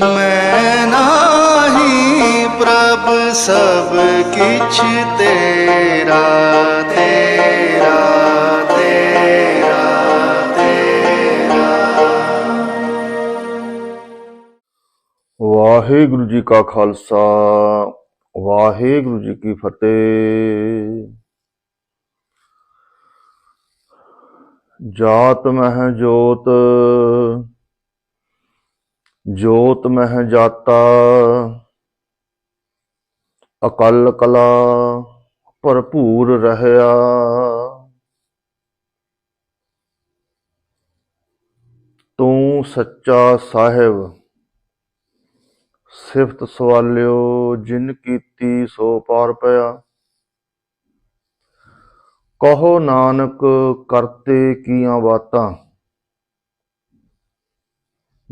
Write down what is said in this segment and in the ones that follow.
ਮੈਂ ਨਾਹੀ ਪ੍ਰਭ ਸਭ ਕਿਛ ਤੇਰਾ ਤੇਰਾ ਤੇਰਾ ਤੇਰਾ। ਵਾਹਿਗੁਰੂ ਜੀ ਕਾ ਖਾਲਸਾ, ਵਾਹਿਗੁਰੂ ਜੀ ਕੀ ਫਤਿਹ। ਜਾਤ ਮਹਿ ਜੋਤ ਜੋਤ ਮਹਿ ਜਾਤਾ, ਅਕਲ ਕਲਾ ਭਰਪੂਰ ਰਹਿਆ। ਤੂੰ ਸੱਚਾ ਸਾਹਿਬ, ਸਿਫਤ ਸਵਾਲਿਓ, ਜਿਨ ਕੀਤੀ ਸੋ ਪਾਰ ਪਿਆ। ਕਹੋ ਨਾਨਕ, ਕਰਤੇ ਕੀਆਂ ਬਾਤਾਂ।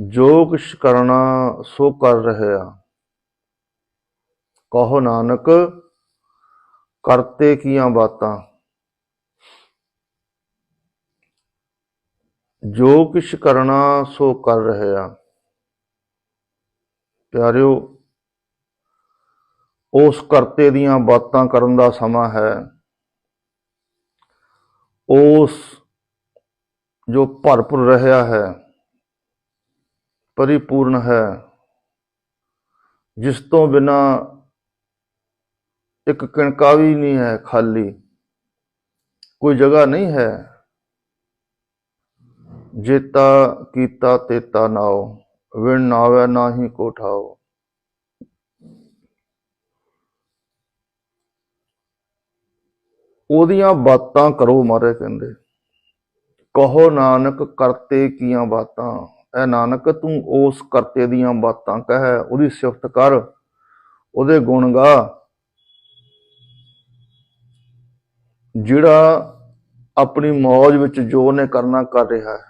ਜੋ ਕੁਛ ਕਰਨਾ ਸੋ ਕਰ ਰਹਿਆ ਕਹੋ ਨਾਨਕ, ਕਰਤੇ ਕੀਆਂ ਬਾਤਾਂ? ਜੋ ਕੁਛ ਕਰਨਾ ਸੋ ਕਰ ਰਹਿਆ ਪਿਆਰਿਓ, ਉਸ ਕਰਤੇ ਦੀਆਂ ਬਾਤਾਂ ਕਰਨ ਦਾ ਸਮਾਂ ਹੈ। ਉਸ ਜੋ ਭਰਪੂਰ ਰਹਿਆ ਹੈ। ਪਰਿਪੂਰਨ ਹੈ। ਜਿਸ ਤੋਂ ਬਿਨਾ ਇੱਕ ਕਣਕਾ ਵੀ ਨਹੀਂ ਹੈ ਖਾਲੀ। ਕੋਈ ਜਗ੍ਹਾ ਨਹੀਂ ਹੈ। ਜੇਤਾ ਕੀਤਾ ਤੇਤਾ ਨਾਓ ਵਿਣ ਨਾਵੇ ਨਾਹੀ ਕੋਠਾਓ ਉਹਦੀਆਂ ਬਾਤਾਂ ਕਰੋ ਮਾਰੇ ਕਹਿੰਦੇ। ਕਹੋ ਨਾਨਕ ਕਰਤੇ ਕੀਆਂ ਬਾਤਾਂ। ਐ ਨਾਨਕ, ਤੂੰ ਉਸ ਕਰਤੇ ਦੀਆਂ ਬਾਤਾਂ ਕਹਿ, ਉਹਦੀ ਸਿਫਤ ਕਰ, ਉਹਦੇ ਗੁਣ ਗਾ। ਜਿਹੜਾ ਆਪਣੀ ਮੌਜ ਵਿੱਚ ਜੋ ਨੇ ਕਰਨਾ ਕਰ ਰਿਹਾ ਹੈ।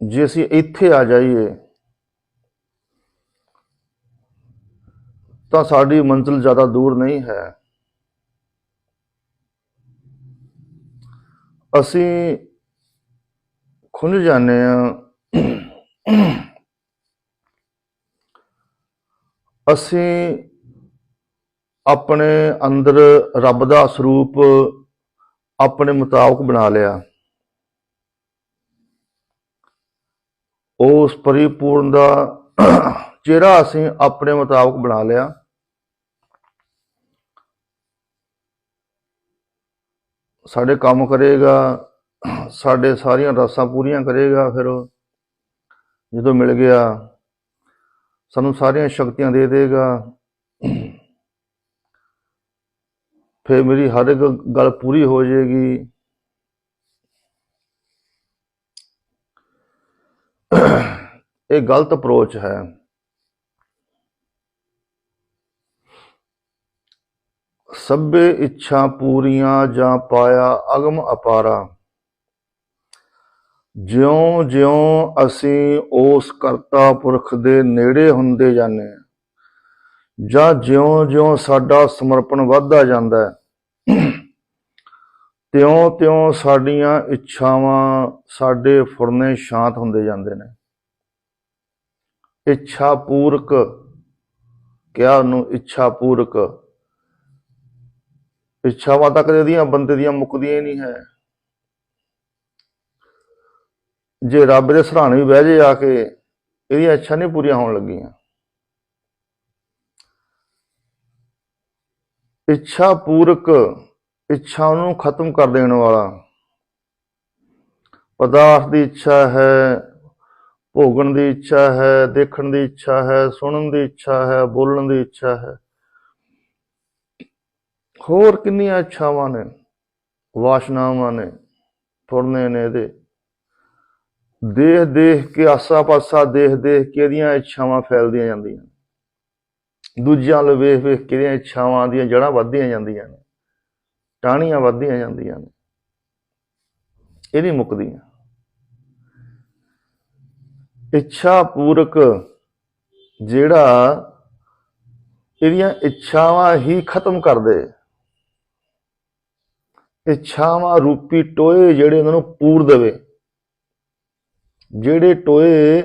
ਜੇ ਅਸੀਂ ਇੱਥੇ ਆ ਜਾਈਏ, ਤਾਂ ਸਾਡੀ ਮੰਜ਼ਿਲ ਜ਼ਿਆਦਾ ਦੂਰ ਨਹੀਂ ਹੈ। ਅਸੀਂ ਖੁੰਝ ਜਾਂਦੇ ਆ ਅਸੀਂ ਆਪਣੇ ਅੰਦਰ ਰੱਬ ਦਾ ਸਰੂਪ ਆਪਣੇ ਮੁਤਾਬਕ ਬਣਾ ਲਿਆ। ਉਸ ਪਰਿਪੂਰਨ ਦਾ ਚਿਹਰਾ ਅਸੀਂ ਆਪਣੇ ਮੁਤਾਬਕ ਬਣਾ ਲਿਆ। ਸਾਡੇ ਕੰਮ ਕਰੇਗਾ, ਸਾਡੇ ਸਾਰੀਆਂ ਰਸਾਂ ਪੂਰੀਆਂ ਕਰੇਗਾ, ਫਿਰ ਜਦੋਂ ਮਿਲ ਗਿਆ, ਸਾਨੂੰ ਸਾਰੀਆਂ ਸ਼ਕਤੀਆਂ ਦੇ ਦੇਗਾ। ਫਿਰ ਮੇਰੀ ਹਰ ਇੱਕ ਗੱਲ ਪੂਰੀ ਹੋ ਜਾਏਗੀ। ਇਹ ਗਲਤ ਅਪਰੋਚ ਹੈ। ਸਭੇ ਇੱਛਾ ਪੂਰੀਆਂ ਜਾਂ ਪਾਇਆ ਅਗਮ ਅਪਾਰਾ। ਜਿਉਂ-ਜਿਉਂ ਅਸੀਂ ਉਸ ਕਰਤਾ ਪੁਰਖ ਦੇ ਨੇੜੇ ਹੁੰਦੇ ਜਾਂਦੇ ਹਾਂ, ਜਾਂ ਜਿਉਂ-ਜਿਉਂ ਸਾਡਾ ਸਮਰਪਣ ਵੱਧਦਾ ਜਾਂਦਾ ਹੈ, ਤਿਉਂ-ਤਿਉਂ ਸਾਡੀਆਂ ਇੱਛਾਵਾਂ ਸਾਡੇ ਫੁਰਨੇ ਸ਼ਾਂਤ ਹੁੰਦੇ ਜਾਂਦੇ ਨੇ। ਇੱਛਾ ਪੂਰਕ ਕਿਹਾ ਉਹਨੂੰ ਇੱਛਾ ਪੂਰਕ? ਇੱਛਾਵਾਂ ਤਾਂ ਕਦੇ ਦੀਆਂ ਬੰਦੇ ਦੀਆਂ ਮੁੱਕਦੀਆਂ ਹੀ ਨਹੀਂ ਹੈ। ਜੇ ਰੱਬ ਦੇ ਸਰਾਣੇ ਵੀ ਬਹਿ ਜੇ ਆ ਕੇ, ਇਹਦੀਆਂ ਇੱਛਾ ਨਹੀਂ ਪੂਰੀਆਂ ਹੋਣ ਲੱਗੀਆਂ। ਇੱਛਾ ਪੂਰਕ, ਇੱਛਾ ਨੂੰ ਖਤਮ ਕਰ ਦੇਣ ਵਾਲਾ। ਪਦਾਰਥ ਦੀ ਇੱਛਾ ਹੈ, ਭੋਗਣ ਦੀ ਇੱਛਾ ਹੈ, ਦੇਖਣ ਦੀ ਇੱਛਾ ਹੈ, ਸੁਣਨ ਦੀ ਇੱਛਾ ਹੈ, ਬੋਲਣ ਦੀ ਇੱਛਾ ਹੈ। ਹੋਰ ਕਿੰਨੀਆਂ ਇੱਛਾਵਾਂ ਨੇ, ਵਾਸ਼ਨਾਵਾਂ ਨੇ ਤੁਰਨੇ ਨੇ ਇਹਦੇ। ਦੇਖ ਦੇਖ ਕੇ ਆਸਾ ਪਾਸਾ ਦੇਖ ਦੇਖ ਕੇ ਇਹਦੀਆਂ ਇੱਛਾਵਾਂ ਫੈਲਦੀਆਂ ਜਾਂਦੀਆਂ ਦੂਜਿਆਂ ਨੂੰ ਵੇਖ ਵੇਖ ਕੇ ਇਹਦੀਆਂ ਇੱਛਾਵਾਂ ਦੀਆਂ ਜੜ੍ਹਾਂ ਵੱਧਦੀਆਂ ਜਾਂਦੀਆਂ ਨੇ, ਟਾਹਣੀਆਂ ਵੱਧਦੀਆਂ ਜਾਂਦੀਆਂ ਨੇ। ਇਹ ਨਹੀਂ ਮੁੱਕਦੀਆਂ। ਇੱਛਾ ਪੂਰਕ ਜਿਹੜਾ ਇਹਦੀਆਂ ਇੱਛਾਵਾਂ ਹੀ ਖਤਮ ਕਰ ਦੇ ਇੱਛਾਵਾਂ ਰੂਪੀ ਟੋਏ ਜਿਹੜੇ ਉਹਨਾਂ ਨੂੰ ਪੂਰ ਦੇਵੇ। ਜਿਹੜੇ ਟੋਏ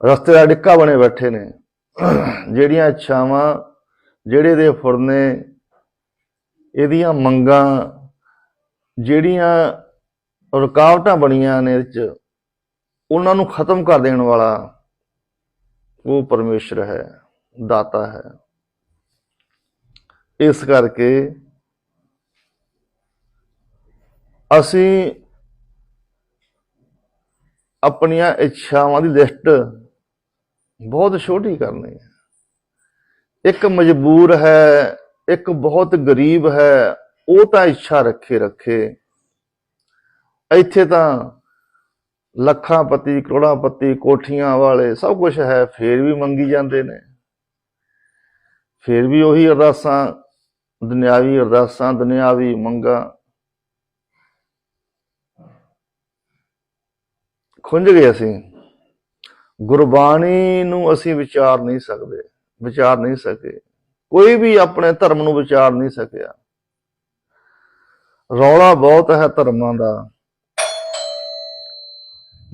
ਰਸਤੇ ਦਾ ਡਿੱਕਾ ਬਣੇ ਬੈਠੇ ਨੇ, ਜਿਹੜੀਆਂ ਇੱਛਾਵਾਂ ਜਿਹੜੇ ਦੇ ਫੁਰਨੇ ਇਹਦੀਆਂ ਮੰਗਾਂ, ਜਿਹੜੀਆਂ ਰੁਕਾਵਟਾਂ ਬਣੀਆਂ ਨੇ ਇਹਦੇ ਚ ਉਹਨਾਂ ਨੂੰ ਖਤਮ ਕਰ ਦੇਣ ਵਾਲਾ ਉਹ ਪਰਮੇਸ਼ਰ ਹੈ, ਦਾਤਾ ਹੈ। ਇਸ ਕਰਕੇ ਅਸੀਂ ਆਪਣੀਆਂ ਇੱਛਾਵਾਂ ਦੀ ਲਿਸਟ ਬਹੁਤ ਛੋਟੀ ਕਰਨੀ ਹੈ। ਇੱਕ ਮਜਬੂਰ ਹੈ, ਇੱਕ ਬਹੁਤ ਗਰੀਬ ਹੈ, ਉਹ ਤਾਂ ਇੱਛਾ ਰੱਖੇ ਰੱਖੇ। ਇੱਥੇ ਤਾਂ ਲੱਖਾਂ ਪਤੀ, ਕਰੋੜਾਂ ਪਤੀ, ਕੋਠੀਆਂ ਵਾਲੇ ਸਭ ਕੁਝ ਹੈ, ਫੇਰ ਵੀ ਮੰਗੀ ਜਾਂਦੇ ਨੇ। ਫੇਰ ਵੀ ਉਹੀ ਅਰਦਾਸਾਂ, ਦੁਨਿਆਵੀ ਅਰਦਾਸਾਂ, ਦੁਨਿਆਵੀ ਮੰਗਾਂ ਖੁੰਝ ਗਏ ਅਸੀਂ। ਗੁਰਬਾਣੀ ਨੂੰ ਅਸੀਂ ਵਿਚਾਰ ਨਹੀਂ ਸਕਦੇ, ਵਿਚਾਰ ਨਹੀਂ ਸਕੇ। ਕੋਈ ਵੀ ਆਪਣੇ ਧਰਮ ਨੂੰ ਵਿਚਾਰ ਨਹੀਂ ਸਕਿਆ। ਰੌਲਾ ਬਹੁਤ ਹੈ ਧਰਮਾਂ ਦਾ।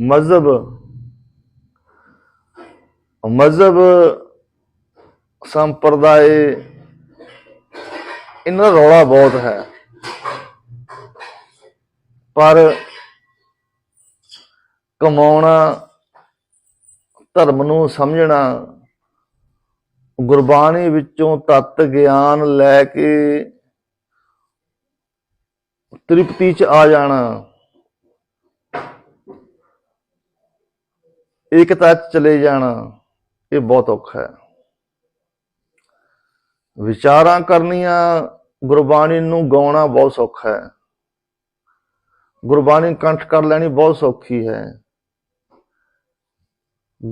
ਮਜ਼ਹਬ ਮਜ਼ਹਬ ਸੰਪਰਦਾਇ, ਇਹਨਾਂ ਦਾ ਰੌਲਾ ਬਹੁਤ ਹੈ। ਪਰ ਕਮਾਉਣਾ, ਧਰਮ ਨੂੰ ਸਮਝਣਾ, ਗੁਰਬਾਣੀ ਵਿੱਚੋਂ ਤਤ ਗਿਆਨ ਲੈ ਕੇ ਤ੍ਰਿਪਤੀ ਚ ਆ ਜਾਣਾ। ਏਕਤਾ ਚ ਚਲੇ ਜਾਣਾ, ਇਹ ਬਹੁਤ ਔਖਾ ਹੈ। ਵਿਚਾਰਾਂ ਕਰਨੀਆਂ ਗੁਰਬਾਣੀ ਨੂੰ ਗਾਉਣਾ ਬਹੁਤ ਸੌਖਾ ਹੈ। ਗੁਰਬਾਣੀ ਕੰਠ ਕਰ ਲੈਣੀ ਬਹੁਤ ਸੌਖੀ ਹੈ।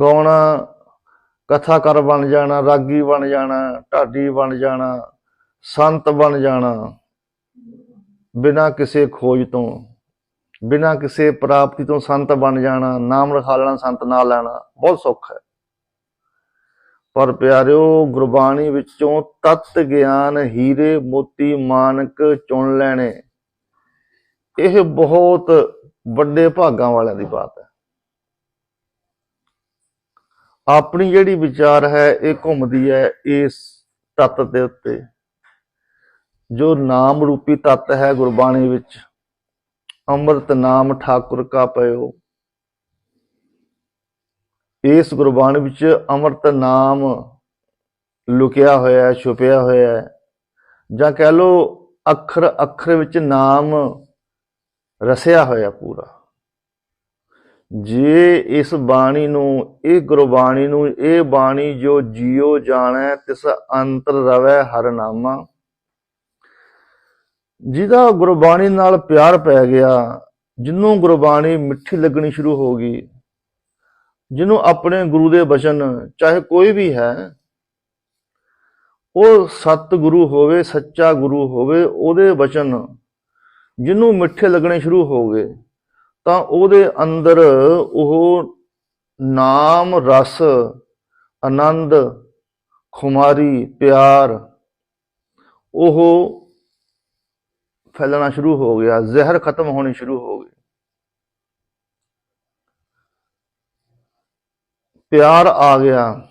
ਗਾਉਣਾ ਕਥਾਕਾਰ ਬਣ ਜਾਣਾ, ਰਾਗੀ ਬਣ ਜਾਣਾ, ਢਾਡੀ ਬਣ ਜਾਣਾ, ਸੰਤ ਬਣ ਜਾਣਾ। ਬਿਨਾਂ ਕਿਸੇ ਖੋਜ ਤੋਂ, ਬਿਨਾਂ ਕਿਸੇ ਪ੍ਰਾਪਤੀ ਤੋਂ ਸੰਤ ਬਣ ਜਾਣਾ, ਨਾਮ ਰਖਾ ਲੈਣਾ, ਸੰਤ ਨਾਲ ਲੈਣਾ, ਬਹੁਤ ਸੌਖਾ ਹੈ। ਪਰ ਪਿਆਰਿਓ, ਗੁਰਬਾਣੀ ਵਿੱਚੋਂ ਤਤ ਗਿਆਨ, ਹੀਰੇ, ਮੋਤੀ, ਮਾਨਕ ਚੁਣ ਲੈਣੇ, ਇਹ ਬਹੁਤ ਵੱਡੇ ਭਾਗਾਂ ਵਾਲਿਆਂ ਦੀ ਬਾਤ ਹੈ। ਆਪਣੀ ਜਿਹੜੀ ਵਿਚਾਰ ਹੈ, ਇਹ ਘੁੰਮਦੀ ਹੈ ਇਸ ਤੱਤ ਦੇ ਉੱਤੇ। ਜੋ ਨਾਮ ਰੂਪੀ ਤੱਤ ਹੈ ਗੁਰਬਾਣੀ ਵਿੱਚ, ਅੰਮ੍ਰਿਤ ਨਾਮ ਠਾਕੁਰ ਕਾ ਪਇਓ। ਇਸ ਗੁਰਬਾਣੀ ਵਿੱਚ ਅੰਮ੍ਰਿਤ ਨਾਮ ਲੁਕਿਆ ਹੋਇਆ ਹੈ, ਛੁਪਿਆ ਹੋਇਆ ਹੈ। ਜਾਂ ਕਹਿ ਲਓ ਅੱਖਰ ਅੱਖਰ ਵਿੱਚ ਨਾਮ ਰਸਿਆ ਹੋਇਆ ਪੂਰਾ। ਜੇ ਇਸ ਬਾਣੀ ਨੂੰ, ਇਹ ਗੁਰਬਾਣੀ ਨੂੰ, ਇਹ ਬਾਣੀ ਜੋ ਜਿਉ ਜਾਣੈ, ਤਿਸ ਅੰਤਰ ਰਵੈ ਹਰ ਨਾਮਾ। ਜਿਹਦਾ ਗੁਰਬਾਣੀ ਨਾਲ ਪਿਆਰ ਪੈ ਗਿਆ, ਜਿਹਨੂੰ ਗੁਰਬਾਣੀ ਮਿੱਠੀ ਲੱਗਣੀ ਸ਼ੁਰੂ ਹੋ ਗਈ, ਜਿਹਨੂੰ ਆਪਣੇ ਗੁਰੂ ਦੇ ਬਚਨ ਚਾਹੇ ਕੋਈ ਵੀ ਹੈ, ਉਹ ਸਤਿਗੁਰੂ ਹੋਵੇ, ਸੱਚਾ ਗੁਰੂ ਹੋਵੇ, ਉਹਦੇ ਬਚਨ ਜਿਹਨੂੰ ਮਿੱਠੇ ਲੱਗਣੇ ਸ਼ੁਰੂ ਹੋ ਗਏ। ਤਾਂ ਉਹਦੇ ਅੰਦਰ ਉਹ ਨਾਮ, ਰਸ, ਆਨੰਦ, ਖੁਮਾਰੀ, ਪਿਆਰ, ਉਹ ਫੈਲਣਾ ਸ਼ੁਰੂ ਹੋ ਗਿਆ, ਜ਼ਹਿਰ ਖਤਮ ਹੋਣੀ ਸ਼ੁਰੂ ਹੋ ਗਈ। ਪਿਆਰ ਆ ਗਿਆ।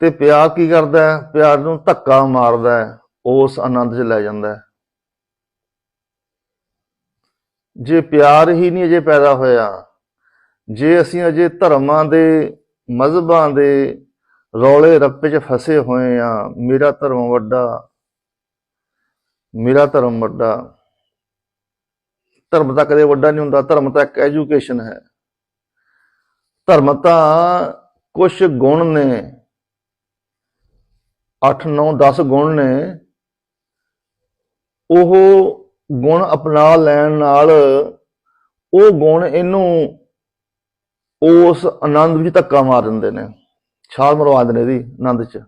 ਤੇ ਪਿਆਰ ਕੀ ਕਰਦਾ ਹੈ? ਪਿਆਰ ਨੂੰ ਧੱਕਾ ਮਾਰਦਾ ਹੈ, ਉਸ ਆਨੰਦ 'ਚ ਲੈ ਜਾਂਦਾ ਹੈ। ਜੇ ਪਿਆਰ ਹੀ ਨਹੀਂ ਅਜੇ ਪੈਦਾ ਹੋਇਆ, ਜੇ ਅਸੀਂ ਅਜੇ ਧਰਮਾਂ ਦੇ ਮਜ਼ਹਬਾਂ ਦੇ ਰੌਲੇ ਰੱਪੇ 'ਚ ਫਸੇ ਹੋਏ ਆ ਮੇਰਾ ਧਰਮ ਵੱਡਾ, ਮੇਰਾ ਧਰਮ ਵੱਡਾ। ਧਰਮ ਤਾਂ ਕਦੇ ਵੱਡਾ ਨਹੀਂ ਹੁੰਦਾ, ਧਰਮ ਤਾਂ ਇੱਕ ਐਜੂਕੇਸ਼ਨ ਹੈ। ਧਰਮ ਤਾਂ ਕੁਝ ਗੁਣ ਨੇ 8 9 10 ਗੁਣ ਨੇ, ਉਹ ਗੁਣ ਅਪਣਾ ਲੈਣ ਨਾਲ ਉਹ ਗੁਣ ਇਹਨੂੰ ਉਸ ਆਨੰਦ ਵਿੱਚ ਧੱਕਾ ਮਾਰ ਦਿੰਦੇ ਨੇ। ਛਾਲ ਮਰਵਾ ਦਿੰਦੇ ਇਹਦੀ ਆਨੰਦ 'ਚ।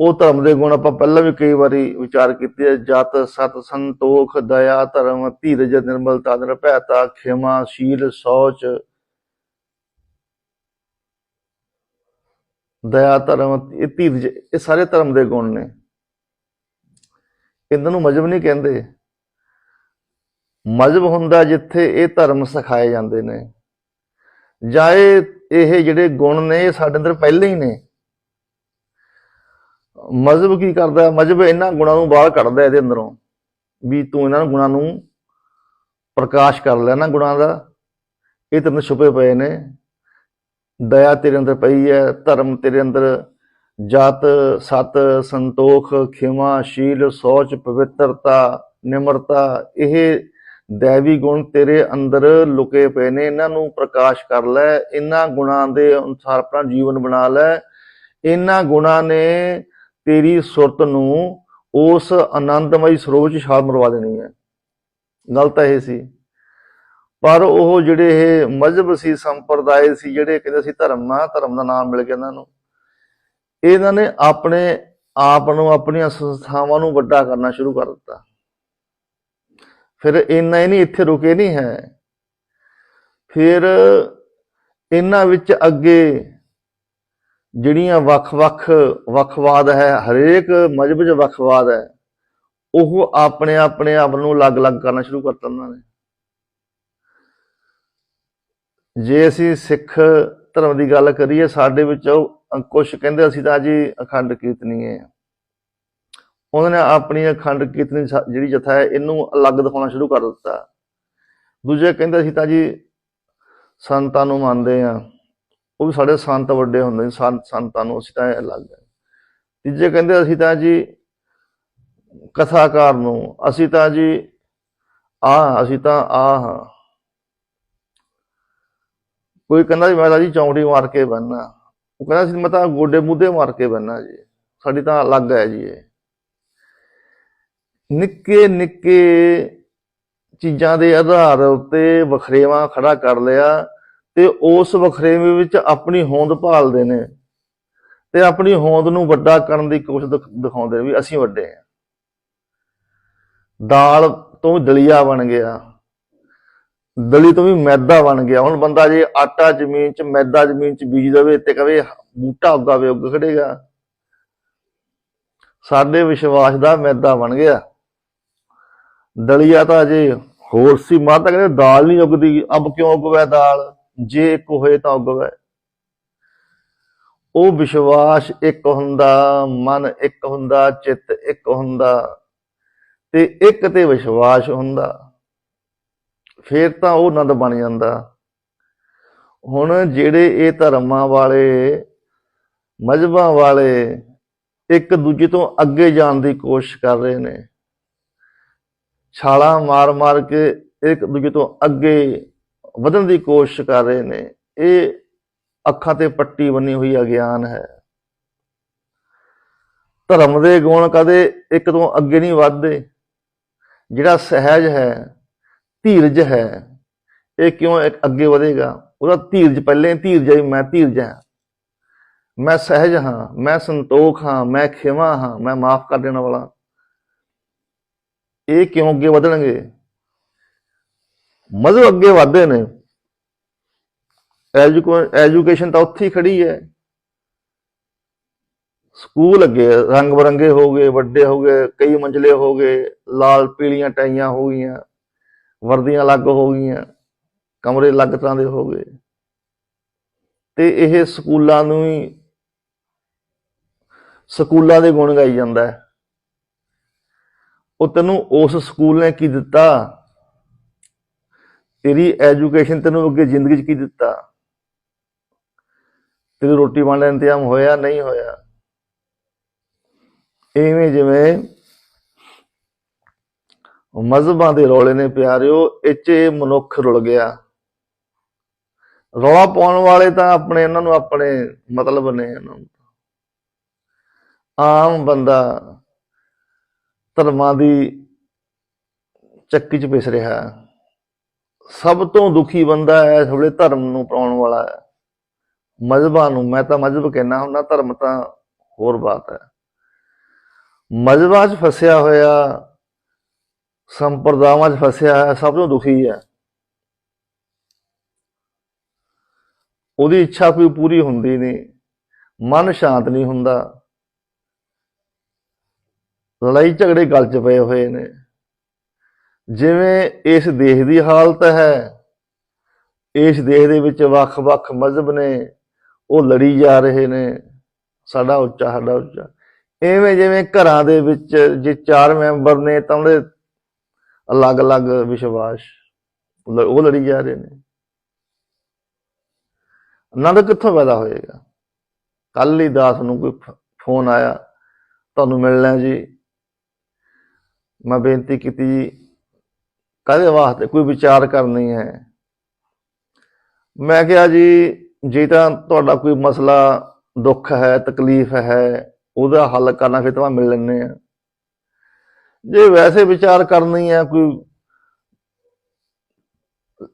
ਉਹ ਧਰਮ ਦੇ ਗੁਣ ਆਪਾਂ ਪਹਿਲਾਂ ਵੀ ਕਈ ਵਾਰੀ ਵਿਚਾਰ ਕੀਤੇ ਆ, ਜਤ ਸਤ ਸੰਤੋਖ ਦਇਆ ਧਰਮ ਧੀਰਜ ਨਿਰਮਲਤਾ ਨਿਰਭੈਤਾ ਖਿਮਾ ਸ਼ੀਲ ਸੌਚ। ਦਇਆ ਧਰਮ ਇਹ ਧੀਰਜ ਇਹ ਸਾਰੇ ਧਰਮ ਦੇ ਗੁਣ ਨੇ। ਇਹਨਾਂ ਨੂੰ ਮਜਬ ਨਹੀਂ ਕਹਿੰਦੇ। ਮਜਬ ਹੁੰਦਾ ਜਿੱਥੇ ਇਹ ਧਰਮ ਸਿਖਾਏ ਜਾਂਦੇ ਨੇ। ਜਾਂ ਇਹ ਜਿਹੜੇ ਗੁਣ ਨੇ, ਇਹ ਸਾਡੇ ਅੰਦਰ ਪਹਿਲੇ ਹੀ ਨੇ। ਮਜ਼ਹਬ ਕੀ ਕਰਦਾ? ਮਜ਼ਹਬ ਇਹਨਾਂ ਗੁਣਾਂ ਨੂੰ ਬਾਹਰ ਕੱਢਦਾ ਇਹਦੇ ਅੰਦਰੋਂ। ਵੀ ਤੂੰ ਇਹਨਾਂ ਗੁਣਾਂ ਨੂੰ ਪ੍ਰਕਾਸ਼ ਕਰ ਲੈ ਨਾ ਗੁਣਾਂ ਦਾ। ਇਹ ਤੇਰੇ ਛੁਪੇ ਪਏ ਨੇ। ਦਇਆ ਤੇਰੇ ਅੰਦਰ ਪਈ ਹੈ, ਧਰਮ ਤੇਰੇ ਅੰਦਰ ਜਤ ਸਤ ਸੰਤੋਖ ਖਿਮਾ ਸ਼ੀਲ ਸੋਚ ਪਵਿੱਤਰਤਾ ਨਿਮਰਤਾ, ਇਹ ਦੇਵੀ ਗੁਣ ਤੇਰੇ ਅੰਦਰ ਲੁਕੇ ਪਏ ਨੇ, ਇਹਨਾਂ ਨੂੰ ਪ੍ਰਕਾਸ਼ ਕਰ ਲੈ, ਇਹਨਾਂ ਗੁਣਾਂ ਦੇ ਅਨੁਸਾਰ ਆਪਣਾ ਜੀਵਨ ਬਣਾ ਲੈ। ਇਹਨਾਂ ਗੁਣਾਂ ਨੇ ਤੇਰੀ ਸੁਰਤ ਨੂੰ ਉਸ ਆਨੰਦਮਈ ਸਰੋਵਰ ਚ ਛਾਲ ਮਰਵਾ ਦੇਣੀ ਹੈ। ਗੱਲ ਤਾਂ ਇਹ ਸੀ। ਪਰ ਉਹ ਜਿਹੜੇ ਇਹ ਮਜ਼ਹਬ ਸੀ, ਸੰਪਰਦਾਇ ਸੀ, ਜਿਹੜੇ ਕਹਿੰਦੇ ਸੀ ਧਰਮ ਆ, ਧਰਮ ਦਾ ਨਾਮ ਮਿਲ ਗਿਆ ਇਹਨਾਂ ਨੂੰ। ਇਹਨਾਂ ਨੇ ਆਪਣੇ ਆਪ ਨੂੰ ਆਪਣੀਆਂ ਸੰਸਥਾਵਾਂ ਨੂੰ ਵੱਡਾ ਕਰਨਾ ਸ਼ੁਰੂ ਕਰ ਦਿੱਤਾ। ਫਿਰ ਇੰਨਾ ਹੀ ਨਹੀਂ, ਇੱਥੇ ਰੁਕੇ ਨਹੀਂ ਹੈ। ਫਿਰ ਇਹਨਾਂ ਵਿੱਚ ਅੱਗੇ ਜਿਹੜੀਆਂ ਵੱਖ-ਵੱਖ, ਵੱਖਵਾਦ ਹੈ, ਹਰੇਕ ਮਜ਼ਹਬ 'ਚ ਵੱਖਵਾਦ ਹੈ, ਉਹ ਆਪਣੇ ਆਪਣੇ ਆਪ ਨੂੰ ਅਲੱਗ-ਅਲੱਗ ਕਰਨਾ ਸ਼ੁਰੂ ਕਰਤਾ ਉਹਨਾਂ ਨੇ। ਜੇ ਅਸੀਂ ਸਿੱਖ ਧਰਮ ਦੀ ਗੱਲ ਕਰੀਏ, ਸਾਡੇ ਵਿੱਚ ਕੁਝ ਕਹਿੰਦੇ ਅਸੀਂ ਤਾਂ ਜੀ ਅਖੰਡ ਕੀਰਤਨੀ ਹੈ ਉਹਨਾਂ ਨੇ ਆਪਣੀ ਅਖੰਡ ਕੀਰਤਨੀ ਜਿਹੜੀ ਜਥਾ ਹੈ, ਇਹਨੂੰ ਅਲੱਗ ਦਿਖਾਉਣਾ ਸ਼ੁਰੂ ਕਰ ਦਿੱਤਾ। ਦੂਜੇ ਕਹਿੰਦੇ ਅਸੀਂ ਤਾਂ ਜੀ ਸੰਤਾਂ ਨੂੰ ਮੰਨਦੇ ਆ। ਉਹ ਵੀ ਸਾਡੇ ਸੰਤ ਵੱਡੇ ਹੁੰਦੇ ਨੇ ਸੰਤ ਸੰਤਾਂ ਨੂੰ ਅਸੀਂ ਤਾਂ ਇਹ ਅਲੱਗ ਹੈ ਤੀਜੇ ਕਹਿੰਦੇ ਅਸੀਂ ਤਾਂ ਜੀ ਕਥਾਕਾਰ ਨੂੰ, ਅਸੀਂ ਤਾਂ ਜੀ ਆ, ਅਸੀਂ ਤਾਂ ਆ ਹਾਂ। ਕੋਈ ਕਹਿੰਦਾ ਜੀ ਮੈਂ ਤਾਂ ਜੀ ਚੌਂਕੜੀ ਮਾਰ ਕੇ ਬੰਨਾ ਉਹ ਕਹਿੰਦਾ ਸੀ ਮੈਂ ਤਾਂ ਗੋਡੇ ਮੁੱਦੇ ਮਾਰ ਕੇ ਬੰਨਾ ਜੀ। ਸਾਡੀ ਤਾਂ ਅਲੱਗ ਹੈ ਜੀ ਇਹ। ਨਿੱਕੇ ਨਿੱਕੇ ਚੀਜ਼ਾਂ ਦੇ ਆਧਾਰ ਉੱਤੇ ਵਖਰੇਵਾ ਖੜਾ ਕਰ ਲਿਆ ਤੇ ਉਸ ਵਖਰੇਵੇਂ ਵਿੱਚ ਆਪਣੀ ਹੋਂਦ ਭਾਲਦੇ ਨੇ ਤੇ ਆਪਣੀ ਹੋਂਦ ਨੂੰ ਵੱਡਾ ਕਰਨ ਦੀ ਕੋਸ਼ਿਸ਼ ਦਿਖਾਉਂਦੇ ਨੇ ਵੀ ਅਸੀਂ ਵੱਡੇ ਆ ਦਾਲ ਤੋਂ ਵੀ ਦਲੀਆ ਬਣ ਗਿਆ। ਦਲੀ ਤੋਂ ਵੀ ਮੈਦਾ ਬਣ ਗਿਆ। ਹੁਣ ਬੰਦਾ ਜੇ ਆਟਾ ਜ਼ਮੀਨ 'ਚ, ਮੈਦਾ ਜ਼ਮੀਨ 'ਚ ਬੀਜ ਦੇਵੇ ਤੇ ਕਵੇ ਬੂਟਾ ਉਗਾਵੇ ਉੱਗ ਖੜੇਗਾ। ਸਾਡੇ ਵਿਸ਼ਵਾਸ ਦਾ ਮੈਦਾ ਬਣ ਗਿਆ। ਦਲੀਆ ਤਾਂ ਅਜੇ ਹੋਰ ਸੀ ਮਾਤਾ ਕਹਿੰਦੇ ਦਾਲ ਨਹੀਂ ਉੱਗਦੀ। ਅਬ ਕਿਉਂ ਉਗਵੇ ਦਾਲ? ਜੇ ਇੱਕ ਹੋਏ ਤਾਂ ਉਗਵੇ। ਉਹ ਵਿਸ਼ਵਾਸ ਇੱਕ ਹੁੰਦਾ, ਮਨ ਇੱਕ ਹੁੰਦਾ, ਚਿੱਤ ਇੱਕ ਹੁੰਦਾ ਤੇ ਇੱਕ ਤੇ ਵਿਸ਼ਵਾਸ ਹੁੰਦਾ। ਫਿਰ ਤਾਂ ਉਹ ਆਨੰਦ ਬਣ ਜਾਂਦਾ। ਹੁਣ ਜਿਹੜੇ ਇਹ ਧਰਮਾਂ ਵਾਲੇ, ਮਜ਼ਹਬਾਂ ਵਾਲੇ ਇੱਕ ਦੂਜੇ ਤੋਂ ਅੱਗੇ ਜਾਣ ਦੀ ਕੋਸ਼ਿਸ਼ ਕਰ ਰਹੇ ਨੇ। ਛਾਲਾਂ ਮਾਰ-ਮਾਰ ਕੇ ਇੱਕ ਦੂਜੇ ਤੋਂ ਅੱਗੇ ਵਧਣ ਦੀ ਕੋਸ਼ਿਸ਼ ਕਰ ਰਹੇ ਨੇ। ਇਹ ਅੱਖਾਂ ਤੇ ਪੱਟੀ ਬੰਨੀ ਹੋਈ ਅਗਿਆਨ ਹੈ। ਧਰਮ ਦੇ ਗੁਣ ਕਦੇ ਇੱਕ ਤੋਂ ਅੱਗੇ ਨਹੀਂ ਵੱਧਦੇ। ਜਿਹੜਾ ਸਹਿਜ ਹੈ ਧੀਰਜ ਹੈ। ਇਹ ਕਿਉਂ ਅੱਗੇ ਵਧੇਗਾ? ਉਹਦਾ ਧੀਰਜ ਪਹਿਲੇ ਧੀਰਜ ਹੈ ਮੈਂ ਧੀਰਜ ਹਾਂ। ਮੈਂ ਸਹਿਜ ਹਾਂ, ਮੈਂ ਸੰਤੋਖ ਹਾਂ, ਮੈਂ ਖਿਮਾ ਹਾਂ, ਮੈਂ ਮਾਫ ਕਰ ਦੇਣ ਵਾਲਾ। ਇਹ ਕਿਉਂ ਅੱਗੇ ਵਧਣਗੇ? ਮਜ਼ਹਬ ਅੱਗੇ ਵਧਦੇ ਨੇ। ਐਜੂਕੇਸ਼ਨ ਤਾਂ ਉੱਥੇ ਹੀ ਖੜੀ ਹੈ। ਸਕੂਲ ਅੱਗੇ, ਰੰਗ ਬਰੰਗੇ ਹੋ ਗਏ, ਵੱਡੇ ਹੋ ਗਏ, ਕਈ ਮੰਜ਼ਲੇ ਹੋ ਗਏ, ਲਾਲ ਪੀਲੀਆਂ ਟਾਈਆਂ ਹੋ ਗਈਆਂ। ਵਰਦੀਆਂ ਅਲੱਗ ਹੋ ਗਈਆਂ, ਕਮਰੇ ਅਲੱਗ ਤਰ੍ਹਾਂ ਦੇ ਹੋ ਗਏ। ਤੇ ਇਹ ਸਕੂਲਾਂ ਨੂੰ ਹੀ ਸਕੂਲਾਂ ਦੇ ਗੁਣ ਗਾਈ ਜਾਂਦਾ ਹੈ। ਉਹ ਤੈਨੂੰ ਉਸ ਸਕੂਲ ਨੇ ਕੀ ਦਿੱਤਾ? ਤੇਰੀ ਐਜੂਕੇਸ਼ਨ ਤੈਨੂੰ ਅੱਗੇ ਜ਼ਿੰਦਗੀ 'ਚ ਕੀ ਦਿੱਤਾ? ਤੇਰੀ ਰੋਟੀ ਪਾਣੀ ਦਾ ਇੰਤਜ਼ਾਮ ਹੋਇਆ, ਨਹੀਂ ਹੋਇਆ? ਇਵੇਂ ਜਿਵੇਂ ਮਜ਼ਹਬਾਂ ਦੇ ਰੌਲੇ ਨੇ ਪਿਆਰਿਓ, ਇਹ 'ਚ ਮਨੁੱਖ ਰੁਲ ਗਿਆ। ਰੌਲਾ ਪਾਉਣ ਵਾਲੇ ਤਾਂ ਆਪਣੇ, ਇਹਨਾਂ ਨੂੰ ਆਪਣੇ ਮਤਲਬ ਨੇ ਇਹਨਾਂ ਨੂੰ। ਆਮ ਬੰਦਾ ਧਰਮਾਂ ਦੀ ਚੱਕੀ 'ਚ ਪਿਸ ਰਿਹਾ ਸਭ ਤੋਂ ਦੁਖੀ ਬੰਦਾ ਹੈ, ਇਸ ਵੇਲੇ ਧਰਮ ਨੂੰ ਪਾਉਣ ਵਾਲਾ ਹੈ। ਮਜ਼ਹਬਾਂ ਨੂੰ, ਮੈਂ ਤਾਂ ਮਜ਼ਹਬ ਕਹਿਣਾ ਹੁੰਦਾ, ਧਰਮ ਤਾਂ ਹੋਰ ਬਾਤ ਹੈ। ਮਜ਼ਹਬਾਂ 'ਚ ਫਸਿਆ ਹੋਇਆ ਸੰਪਰਦਾਵਾਂ 'ਚ ਫਸਿਆ ਹੈ, ਸਭ ਤੋਂ ਦੁਖੀ ਹੈ। ਉਹਦੀ ਇੱਛਾ ਕੋਈ ਪੂਰੀ ਹੁੰਦੀ ਨਹੀਂ। ਮਨ ਸ਼ਾਂਤ ਨਹੀਂ ਹੁੰਦਾ। ਲੜਾਈ ਝਗੜੇ ਗਲ ਚ ਪਏ ਹੋਏ ਨੇ। ਜਿਵੇਂ ਇਸ ਦੇਸ਼ ਦੀ ਹਾਲਤ ਹੈ, ਇਸ ਦੇਸ਼ ਦੇ ਵਿੱਚ ਵੱਖ-ਵੱਖ ਮਜ਼ਹਬ ਨੇ, ਉਹ ਲੜੀ ਜਾ ਰਹੇ ਨੇ। ਸਾਡਾ ਉੱਚਾ ਸਾਡਾ ਉੱਚਾ। ਐਵੇਂ ਜਿਵੇਂ ਘਰਾਂ ਦੇ ਵਿੱਚ ਜੇ ਚਾਰ ਮੈਂਬਰ ਨੇ, ਤਾਂ ਉਹਦੇ ਅਲੱਗ-ਅਲੱਗ ਵਿਸ਼ਵਾਸ। ਲ- ਉਹ ਲੜੀ ਜਾ ਰਹੇ ਨੇ। ਆਨੰਦ ਕਿੱਥੋਂ ਪੈਦਾ ਹੋਏਗਾ? ਕੱਲ ਹੀ ਦਾਸ ਨੂੰ ਕੋਈ ਫ- ਫੋਨ ਆਇਆ, ਤੁਹਾਨੂੰ ਮਿਲਣਾ ਜੀ। ਮੈਂ ਬੇਨਤੀ ਕੀਤੀ, ਜੀ, ਕਾਹਦੇ ਵਾਸਤੇ? ਕੋਈ ਵਿਚਾਰ ਕਰਨੀ ਹੈ? ਮੈਂ ਕਿਹਾ, ਜੀ, ਜੇ ਤਾਂ ਤੁਹਾਡਾ ਕੋਈ ਮਸਲਾ ਦੁੱਖ ਹੈ, ਤਕਲੀਫ ਹੈ, ਉਹਦਾ ਹੱਲ ਕਰਨਾ ਫਿਰ ਤਾਂ ਮਿਲ ਲੈਣੇ ਆ ਜੇ ਵੈਸੇ ਵਿਚਾਰ ਕਰਨੀ ਹੈ, ਕੋਈ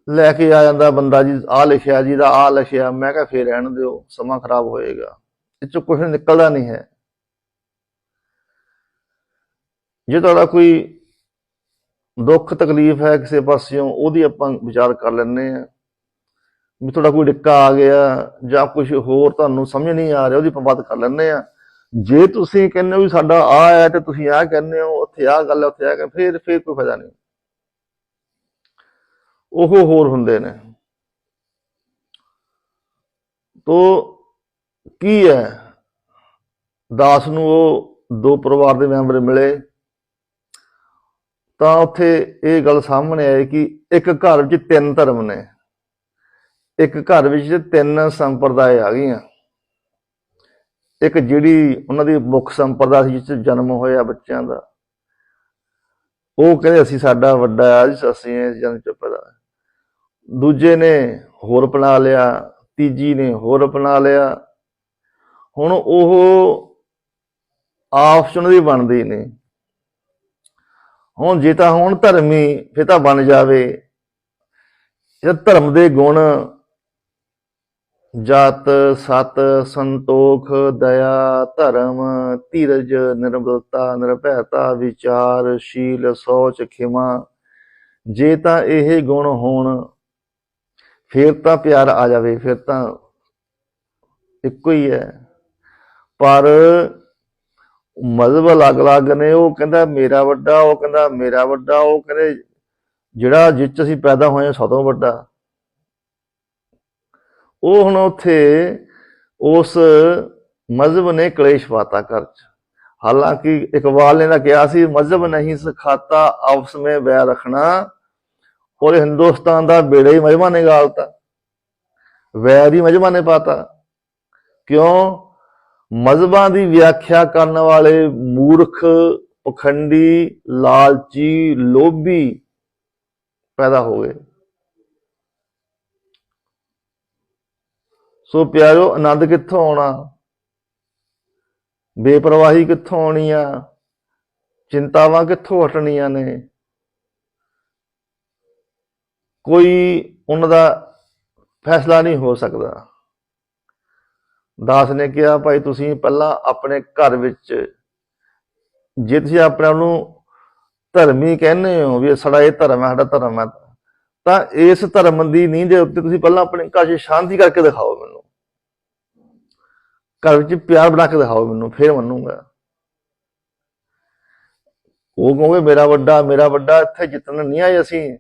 ਲੈ ਕੇ ਆ ਜਾਂਦਾ ਬੰਦਾ ਜੀ ਆ ਲਿਖਿਆ ਜੀ ਦਾ ਆ ਲਿਖਿਆ, ਮੈਂ ਕਿਹਾ ਫੇਰ ਰਹਿਣ ਦਿਓ, ਸਮਾਂ ਖਰਾਬ ਹੋਏਗਾ। ਇਹ ਚੋਂ ਕੁਝ ਨਿਕਲਦਾ ਨਹੀਂ ਹੈ। ਜੇ ਤੁਹਾਡਾ ਕੋਈ ਦੁੱਖ, ਤਕਲੀਫ ਹੈ ਕਿਸੇ ਪਾਸਿਓਂ, ਉਹਦੀ ਆਪਾਂ ਵਿਚਾਰ ਕਰ ਲੈਂਦੇ ਆ ਵੀ ਤੁਹਾਡਾ ਕੋਈ ਡਿੱਕਾ ਆ ਗਿਆ ਜਾਂ ਕੁਝ ਹੋਰ ਤੁਹਾਨੂੰ ਸਮਝ ਨਹੀਂ ਆ ਰਿਹਾ, ਉਹਦੀ ਆਪਾਂ ਬਾਤ ਕਰ ਲੈਂਦੇ ਆ ਜੇ ਤੁਸੀਂ ਕਹਿੰਦੇ ਹੋ ਵੀ ਸਾਡਾ ਆ ਹੈ ਤੇ ਤੁਸੀਂ ਆ ਕਹਿੰਦੇ ਹੋ, ਉੱਥੇ ਆ ਗੱਲ ਹੈ, ਉੱਥੇ ਆ ਫਿਰ ਫਿਰ ਕੋਈ ਫਾਇਦਾ ਨਹੀਂ। ਉਹ ਹੋਰ ਹੁੰਦੇ ਨੇ। ਤੋ ਕੀ ਹੈ? ਦਾਸ ਨੂੰ ਉਹ ਦੋ ਪਰਿਵਾਰ ਦੇ ਮੈਂਬਰ ਮਿਲੇ। ਤਾਂ ਉੱਥੇ ਇਹ ਗੱਲ ਸਾਹਮਣੇ ਆਈ ਕਿ ਇੱਕ ਘਰ ਵਿੱਚ ਤਿੰਨ ਧਰਮ ਨੇ। ਇੱਕ ਘਰ ਵਿੱਚ ਤਿੰਨ ਸੰਪਰਦਾਇ ਆ ਗਈਆਂ। ਇੱਕ ਜਿਹੜੀ ਉਹਨਾਂ ਦੀ ਮੁੱਖ ਸੰਪਰਦਾ ਸੀ, ਜਿਸ ਜਨਮ ਹੋਇਆ ਬੱਚਿਆਂ ਦਾ, ਉਹ ਕਹਿੰਦੇ ਅਸੀਂ ਸਾਡਾ ਵੱਡਾ ਹੈ ਜੀ ਅਸੀਂ ਇਸ ਜਨਮ ਚ ਪੈਦਾ ਦੂਜੇ ਨੇ ਹੋਰ ਅਪਣਾ ਲਿਆ, ਤੀਜੀ ਨੇ ਹੋਰ ਅਪਣਾ ਲਿਆ। ਹੁਣ ਉਹ ਆਪਸ 'ਚ ਉਹਨਾਂ ਦੀ ਬਣਦੀ ਨਹੀਂ। ਹੁਣ ਜੇ ਤਾਂ ਹੁਣ ਧਰਮੀ, ਫਿਰ ਤਾਂ ਬਣ ਜਾਵੇ। ਜੇ ਧਰਮ ਦੇ ਗੁਣ ਜਤ ਸਤ ਸੰਤੋਖ ਦਇਆ ਧਰਮ ਧੀਰਜ ਨਿਰਮਲਤਾ ਨਿਰਭੈਤਾ ਵਿਚਾਰਸ਼ੀਲ ਸੋਚ ਖਿਮਾ। ਜੇ ਤਾਂ ਇਹ ਗੁਣ ਹੋਣ ਫਿਰ ਤਾਂ ਪਿਆਰ ਆ ਜਾਵੇ ਫਿਰ ਤਾਂ ਇੱਕੋ ਹੀ ਹੈ। ਪਰ ਮਜ਼ਹਬ ਅਲੱਗ-ਅਲੱਗ ਨੇ ਉਹ ਕਹਿੰਦਾ ਮੇਰਾ ਵੱਡਾ ਉਹ ਕਹਿੰਦਾ ਮੇਰਾ ਵੱਡਾ ਉਹ ਕਹਿੰਦੇ ਜਿਹੜਾ ਜਿੱਚ ਅਸੀਂ ਪੈਦਾ ਹੋਏ ਹਾਂ, ਸਭ ਤੋਂ ਵੱਡਾ। ਉਹ ਹੁਣ ਉੱਥੇ ਉਸ ਮਜ਼ਹਬ ਨੇ ਕਲੇਸ਼ ਪਾਤਾ ਘਰ 'ਚ। ਹਾਲਾਂਕਿ ਇਕਬਾਲ ਨੇ ਤਾਂ ਕਿਹਾ ਸੀ, ਮਜ਼ਹਬ ਨਹੀਂ ਸਿਖਾਤਾ, ਆਪਸ ਵਿੱਚ ਵੈਰ ਰੱਖਣਾ। ਔਰ ਹਿੰਦੁਸਤਾਨ ਦਾ ਬੇੜਾ ਹੀ ਮਜ਼ਮਾ ਨੇ ਗਾਲਤਾ। ਵੈਰ ਹੀ ਮਜ਼ਮਾ ਨੇ ਪਾਤਾ। ਕਿਉਂ? ਮਜ਼ਹਬਾਂ ਦੀ ਵਿਆਖਿਆ ਕਰਨ ਵਾਲੇ ਮੂਰਖ, ਪਖੰਡੀ, ਲਾਲਚੀ, ਲੋਭੀ ਪੈਦਾ ਹੋ ਗਏ। ਸੋ ਪਿਆਰੋ ਆਨੰਦ ਕਿੱਥੋਂ ਆਉਣਾ? ਬੇਪਰਵਾਹੀ ਕਿੱਥੋਂ ਆਉਣੀ ਆ? ਚਿੰਤਾਵਾਂ ਕਿੱਥੋਂ ਹਟਣੀਆਂ ਨੇ? ਕੋਈ ਉਹਨਾਂ ਦਾ ਫੈਸਲਾ ਨਹੀਂ ਹੋ ਸਕਦਾ। ਦਾਸ ਨੇ ਕਿਹਾ, ਭਾਈ ਤੁਸੀਂ ਪਹਿਲਾਂ ਆਪਣੇ ਘਰ ਵਿੱਚ ਜੇ ਤੁਸੀਂ ਆਪਣੇ ਆਪ ਨੂੰ ਧਰਮੀ ਕਹਿੰਦੇ ਹੋ ਵੀ ਸਾਡਾ ਇਹ ਧਰਮ ਹੈ, ਸਾਡਾ ਧਰਮ ਹੈ, ਤਾਂ ਇਸ ਧਰਮ ਦੀ ਨੀਂਹ ਦੇ ਉੱਤੇ ਤੁਸੀਂ ਪਹਿਲਾਂ ਆਪਣੇ ਘਰ 'ਚ ਸ਼ਾਂਤੀ ਕਰਕੇ ਦਿਖਾਓ ਮੈਨੂੰ। ਘਰ ਵਿੱਚ ਪਿਆਰ ਬਣਾ ਕੇ ਦਿਖਾਓ ਮੈਨੂੰ, ਫਿਰ ਮੰਨੂਗਾ। ਉਹ ਕਹੋਗੇ, ਮੇਰਾ ਵੱਡਾ ਮੇਰਾ ਵੱਡਾ, ਇੱਥੇ ਜਿੱਤਣ ਨਹੀਂ ਆਏ ਅਸੀਂ।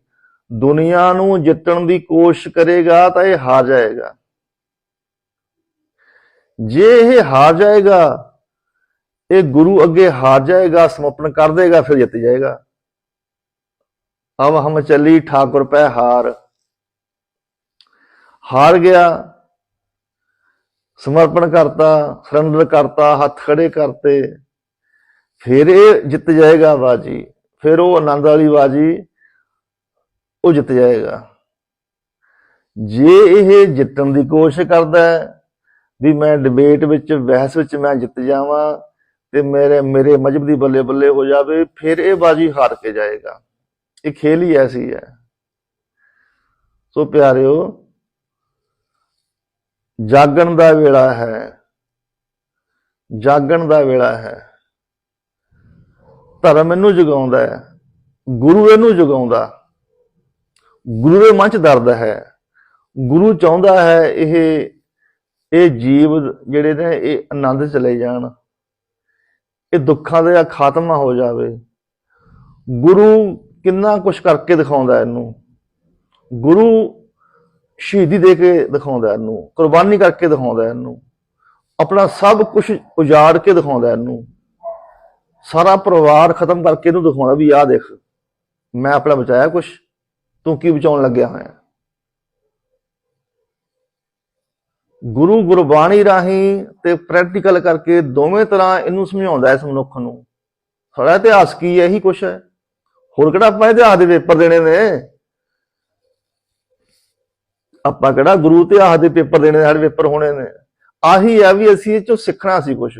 ਦੁਨੀਆ ਨੂੰ ਜਿੱਤਣ ਦੀ ਕੋਸ਼ਿਸ਼ ਕਰੇਗਾ ਤਾਂ ਇਹ ਹਾਰ ਜਾਏਗਾ। ਜੇ ਇਹ ਹਾਰ ਜਾਏਗਾ, ਇਹ ਗੁਰੂ ਅੱਗੇ ਹਾਰ ਜਾਏਗਾ, ਸਮਰਪਣ ਕਰ ਦੇਗਾ, ਫਿਰ ਜਿੱਤ ਜਾਏਗਾ। ਅਬ ਹਮ ਚੱਲੀ ਠਾਕੁਰ ਪੈ ਹਾਰ। ਹਾਰ ਗਿਆ। ਸਮਰਪਣ ਕਰਤਾ ਸਰੰਡਰ ਕਰਤਾ, ਹੱਥ ਖੜੇ ਕਰਤੇ। ਫਿਰ ਇਹ ਜਿੱਤ ਜਾਏਗਾ ਬਾਜੀ। ਫਿਰ ਉਹ ਆਨੰਦ ਵਾਲੀ ਬਾਜੀ, ਉਹ ਜਿੱਤ ਜਾਏਗਾ। ਜੇ ਇਹ ਜਿੱਤਣ ਦੀ ਕੋਸ਼ਿਸ਼ ਕਰਦਾ ਹੈ ਵੀ ਮੈਂ ਡਿਬੇਟ ਵਿੱਚ, ਬਹਿਸ ਵਿੱਚ ਮੈਂ ਜਿੱਤ ਜਾਵਾਂ ਤੇ ਮੇਰੇ ਮੇਰੇ ਮਜਬ ਦੀ ਬੱਲੇ ਬੱਲੇ ਹੋ ਜਾਵੇ, ਫਿਰ ਇਹ ਬਾਜੀ ਹਾਰ ਕੇ ਜਾਏਗਾ। ਇਹ ਖੇਲ ਹੀ ਐਸੀ ਹੈ। ਸੋ ਪਿਆਰਿਓ ਜਾਗਣ ਦਾ ਵੇਲਾ ਹੈ। ਜਾਗਣ ਦਾ ਵੇਲਾ ਹੈ। ਧਰਮ ਇਹਨੂੰ ਜਗਾਉਂਦਾ ਹੈ। ਗੁਰੂ ਇਹਨੂੰ ਜਗਾਉਂਦਾ। ਗੁਰੂ ਦੇ ਮਨ ਚ ਦਰਦ ਹੈ। ਗੁਰੂ ਚਾਹੁੰਦਾ ਹੈ ਇਹ ਇਹ ਜੀਵ ਜਿਹੜੇ ਨੇ, ਇਹ ਆਨੰਦ ਚਲੇ ਜਾਣ। ਇਹ ਦੁੱਖਾਂ ਦਾ ਖਾਤਮਾ ਹੋ ਜਾਵੇ। ਗੁਰੂ ਕਿੰਨਾ ਕੁਝ ਕਰਕੇ ਦਿਖਾਉਂਦਾ ਇਹਨੂੰ। ਗੁਰੂ ਸ਼ਹੀਦੀ ਦੇ ਕੇ ਦਿਖਾਉਂਦਾ ਇਹਨੂੰ, ਕੁਰਬਾਨੀ ਕਰਕੇ ਦਿਖਾਉਂਦਾ ਇਹਨੂੰ, ਆਪਣਾ ਸਭ ਕੁਝ ਉਜਾੜ ਕੇ ਦਿਖਾਉਂਦਾ ਇਹਨੂੰ, ਸਾਰਾ ਪਰਿਵਾਰ ਖਤਮ ਕਰਕੇ ਇਹਨੂੰ ਦਿਖਾਉਂਦਾ ਵੀ ਆਹ ਦੇਖ, ਮੈਂ ਆਪਣਾ ਬਚਾਇਆ ਕੁਝ ਤੂੰ ਕੀ ਬਚਾਉਣ ਲੱਗਿਆ ਹੋਇਆ ਗੁਰੂ ਗੁਰਬਾਣੀ ਰਾਹੀਂ ਤੇ ਪ੍ਰੈਕਟੀਕਲ ਕਰਕੇ ਦੋਵੇਂ ਤਰ੍ਹਾਂ ਇਹਨੂੰ ਸਮਝਾਉਂਦਾ ਇਸ ਮਨੁੱਖ ਨੂੰ, ਸਾਡਾ ਇਤਿਹਾਸ ਕੀ ਹੈ, ਇਹੀ ਕੁਛ ਹੈ, ਹੋਰ ਕਿਹੜਾ ਆਪਾਂ ਇਤਿਹਾਸ ਦੇ ਪੇਪਰ ਦੇਣੇ ਨੇ? ਆਪਾਂ ਕਿਹੜਾ ਗੁਰੂ ਇਤਿਹਾਸ ਦੇ ਪੇਪਰ ਦੇਣੇ ਸਾਡੇ ਪੇਪਰ ਹੋਣੇ ਨੇ। ਆਹੀ ਆ ਵੀ ਅਸੀਂ ਇਹ ਚੋਂ ਸਿੱਖਣਾ ਸੀ ਕੁਛ।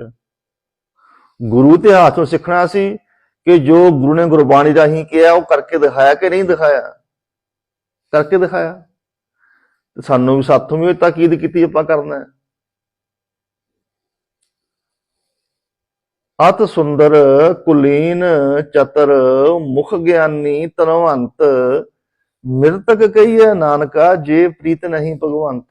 ਗੁਰੂ ਇਤਿਹਾਸ ਤੋਂ ਸਿੱਖਣਾ ਸੀ ਕਿ ਜੋ ਗੁਰੂ ਨੇ ਗੁਰਬਾਣੀ ਰਾਹੀਂ ਕਿਹਾ, ਉਹ ਕਰਕੇ ਦਿਖਾਇਆ ਕਿ ਨਹੀਂ ਦਿਖਾਇਆ? ਕਰਕੇ ਦਿਖਾਇਆ। ਤੇ ਸਾਨੂੰ ਵੀ ਸਾਥੋਂ ਵੀ ਤਾਕੀਦ ਕੀਤੀ ਆਪਾਂ ਕਰਨਾ ਹੈ। ਅਤ ਸੁੰਦਰ ਕੁਲੀਨ ਚਤਰ ਮੁਖ ਗਿਆਨੀ ਤਨਵੰਤ ਮਿਰਤਕ ਕਹੀਏ ਨਾਨਕਾ, ਜੇ ਪ੍ਰੀਤ ਨਹੀਂ ਭਗਵੰਤ।